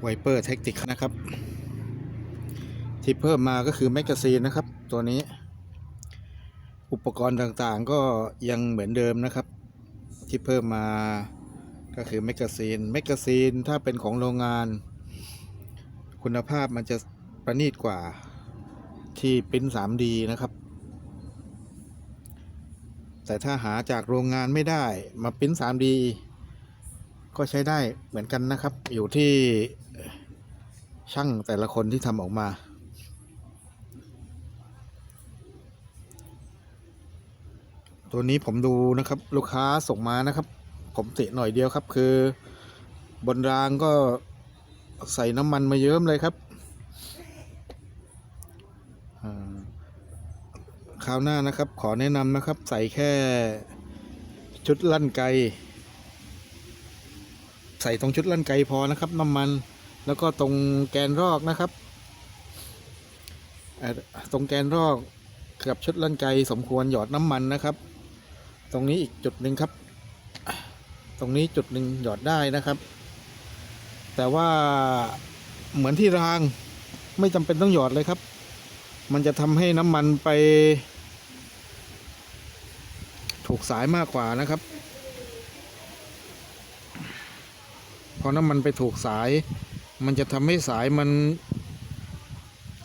ไวเปอร์เทคติกนะครับ ที่เพิ่มมาก็คือแมกกาซีนนะครับ ตัวนี้ อุปกรณ์ต่างๆก็ยังเหมือนเดิมนะครับ ที่เพิ่มมาก็คือแมกกาซีนแมกกาซีนถ้าเป็นของโรงงาน คุณภาพมันจะประณีตกว่าที่ปริ้น 3D นะครับ แต่ถ้าหาจากโรงงานไม่ได้มาปริ้น 3D ก็ใช้ได้เหมือนกันนะครับ อยู่ที่ช่างแต่ละคนที่ทำออกมา ตัวนี้ผมดูนะครับ ลูกค้าส่งมานะครับ ผมติหน่อยเดียวครับ คือบนรางก็ใส่น้ำมันมาเยิ้มเลยครับคราวหน้านะครับ ขอแนะนำนะครับ ใส่แค่ชุดลั่นไก ใส่ตรงชุดลั่นไกพอนะครับน้ำมันแล้วก็ตรงแกนรอกนะครับตรงแกนรอกกับชุดลั่นไกสมควรหยอดน้ำมันนะครับ ตรงนี้อีกจุดหนึ่งครับ ตรงนี้จุดหนึ่งหยอดได้นะครับ แต่ว่าเหมือนที่รางไม่จำเป็นต้องหยอดเลยครับ มันจะทำให้น้ำมันไป ถูกสายมากกว่านะครับ พอน้ำมันไปถูกสาย มันจะทำให้สายมัน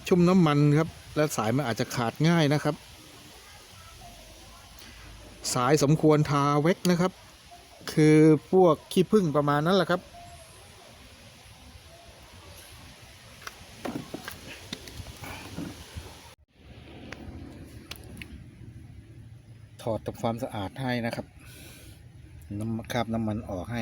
ชุ่มน้ำมันครับ และสายมันอาจจะขาดง่ายนะครับ สายสมควรทาเวกนะครับ คือพวกขี้ผึ้งประมาณนั้นแหละครับถอดทำความสะอาดให้นะครับ น้ำคราบน้ำมันออกให้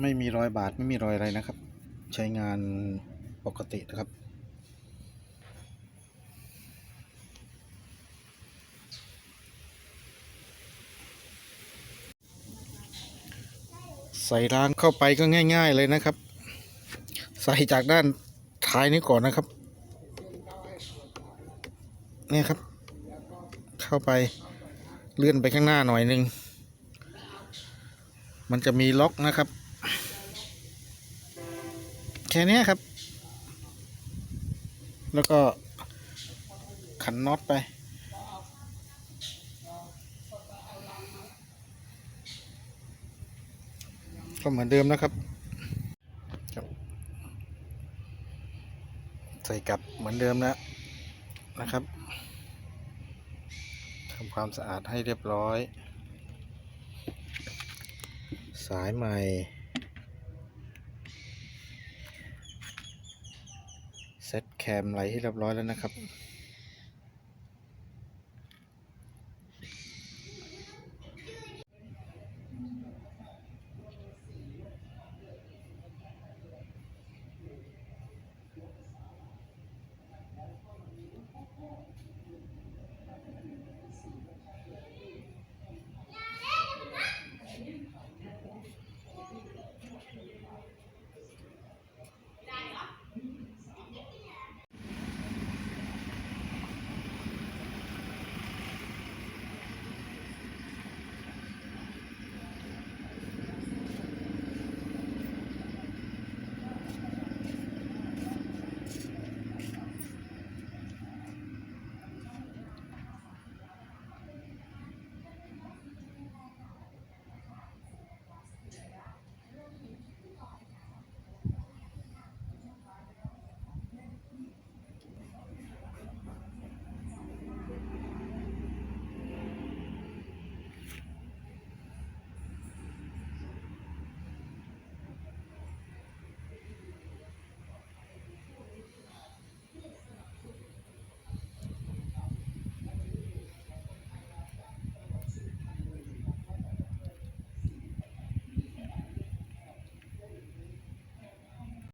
ไม่มีรอยบาดไม่มีรอยอะไรนะครับ ใช้งานปกตินะครับ ใส่รางเข้าไปก็ง่าย ๆเลยนะครับ ใส่จากด้านท้ายนี้ก่อนนะครับเนี่ยครับ เข้าไปเลื่อนไปข้างหน้าหน่อยนึง มันจะมีล็อกนะครับ แค่นี้ครับ แล้วก็ขันน็อตไป ก็เหมือนเดิมนะครับครับใส่กลับเหมือนเดิมแล้วนะครับทำความสะอาดให้เรียบร้อย สายใหม่ เซตแคมไลท์ให้เรียบร้อยแล้วนะครับ